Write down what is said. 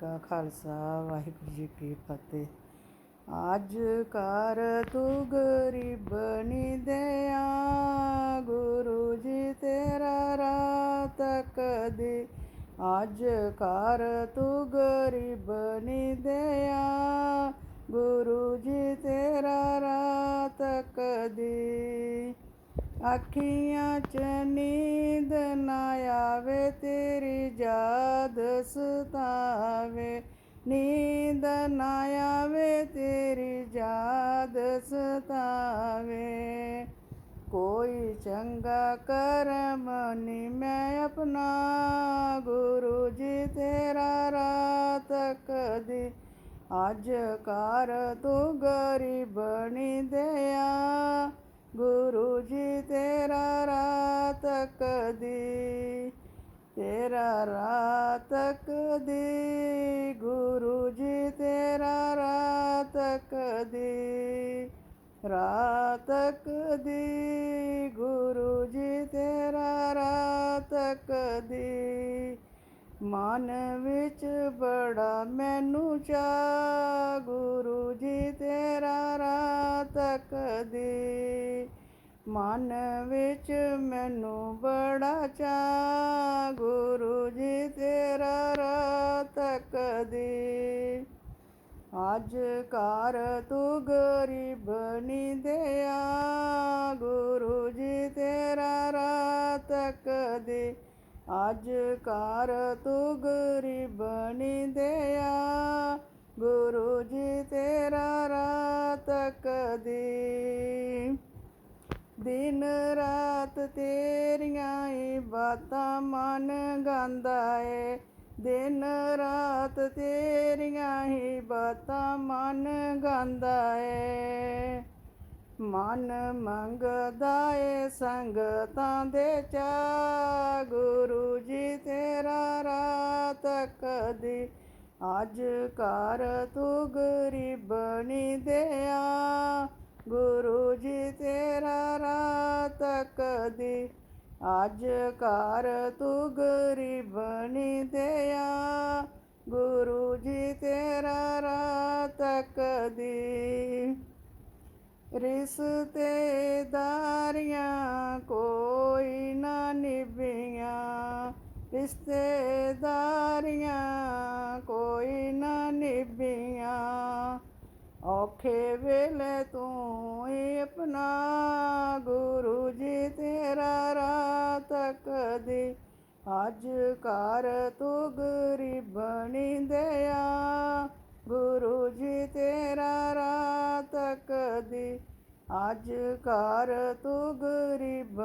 ਕਾ ਖਾਲਸਾ, ਵਾਹਿਗੁਰੂ ਜੀ ਕੀ ਫਤਿਹ। ਅੱਜ ਕਰ ਤੂੰ ਗਰੀਬਨੀ ਦਿਆ ਗੁਰੂ ਜੀ ਤੇਰਾ ਰਾਤ ਕਦੇ ਅੱਜ ਕਰ ਤੂੰ ਗਰੀਬਨੀ ਦਿਆ ਗੁਰੂ ਜੀ ਤੇਰਾ ਰਾਤ ਕਦੇ ਅੱਖੀਆਂ ਚ ਨੀਂਦ ਨਾ ਆਵੇ, ਤੇਰੀ ਯਾਦ ਸਤਾਵੇ। ਨੀਂਦ ਨਾ ਆਵੇ, ਤੇਰੀ ਯਾਦ ਸਤਾਵੇ। ਕੋਈ ਚੰਗਾ ਕਰਮ ਨੀ ਮੈਂ ਆਪਣਾ, ਗੁਰੂ ਜੀ ਤੇਰਾ ਰਾਤ ਕਦੀ। ਅੱਜ ਕਰ ਤੂੰ ਗਰੀਬਣੀ ਦਿਆ, ਗੁਰੂ ਰਾਤ ਤੇਰਾ ਰਾਤ ਕਦੀ ਗੁਰੂ ਜੀ ਤੇਰਾ ਰਾਤ ਕਦੀ ਰਾਤ ਕਦੀ ਗੁਰੂ ਜੀ ਤੇਰਾ ਰਾਤ ਕਦੀ ਮਨ ਵਿੱਚ ਬੜਾ ਮੈਨੂੰ ਚਾ ਗੁਰੂ ਜੀ ਤੇਰਾ ਰਾਤ ਕਦੀ ਮਨ ਵਿੱਚ ਮੈਨੂੰ ਬੜਾ ਚਾ ਗੁਰੂ ਜੀ ਤੇਰਾ ਰਾਤ ਕਦੀ ਅੱਜ ਕਰ ਤੂੰ ਗਰੀਬਨੀ ਦਿਆ, ਗੁਰੂ ਜੀ ਤੇਰਾ ਰਾਤ ਕਦੀ ਅੱਜ ਕਰ ਤੂੰ ਗਰੀਬਨੀ ਦਿਆ, ਗੁਰੂ ਜੀ ਤੇਰਾ ਰਾਤ ਕਦੀ ਦਿਨ ਰਾਤ ਤੇਰੀਆਂ ਹੀ ਬਾਤਾਂ ਮਨ ਗਾਉਂਦਾ ਏ। ਦਿਨ ਰਾਤ ਤੇਰੀਆਂ ਹੀ ਬਾਤਾਂ ਮਨ ਗਾਉਂਦਾ ਏ। ਮਨ ਮੰਗਦਾ ਏ ਸੰਗਤਾਂ ਦੇ ਚਾ ਗੁਰੂ ਜੀ ਤੇਰਾ ਰਾਤ ਕਦੀ ਅੱਜ ਕਰ ਤੂੰ ਗਰੀਬਣੀ ਦਿਆ। ਅੱਜ ਕਰ ਤੂੰ ਗਰੀਬਣੀ ਦਿਆ ਗੁਰੂ ਜੀ ਤੇਰਾ ਰਾਤ ਕਦੀ। ਰਿਸ਼ਤੇਦਾਰੀਆਂ ਤੂੰ ਆਪਣਾ ਗੁਰੂ ਜੀ ਤੇਰਾ ਰਾਤ ਕਦੀ ਅੱਜ ਕਰ ਤੂੰ ਗਰੀਬ ਦਿਆ ਗੁਰੂ ਜੀ ਤੇਰਾ ਰਾਤ ਕਦੀ ਅੱਜ ਕਰ ਤੂੰ ਗਰੀਬ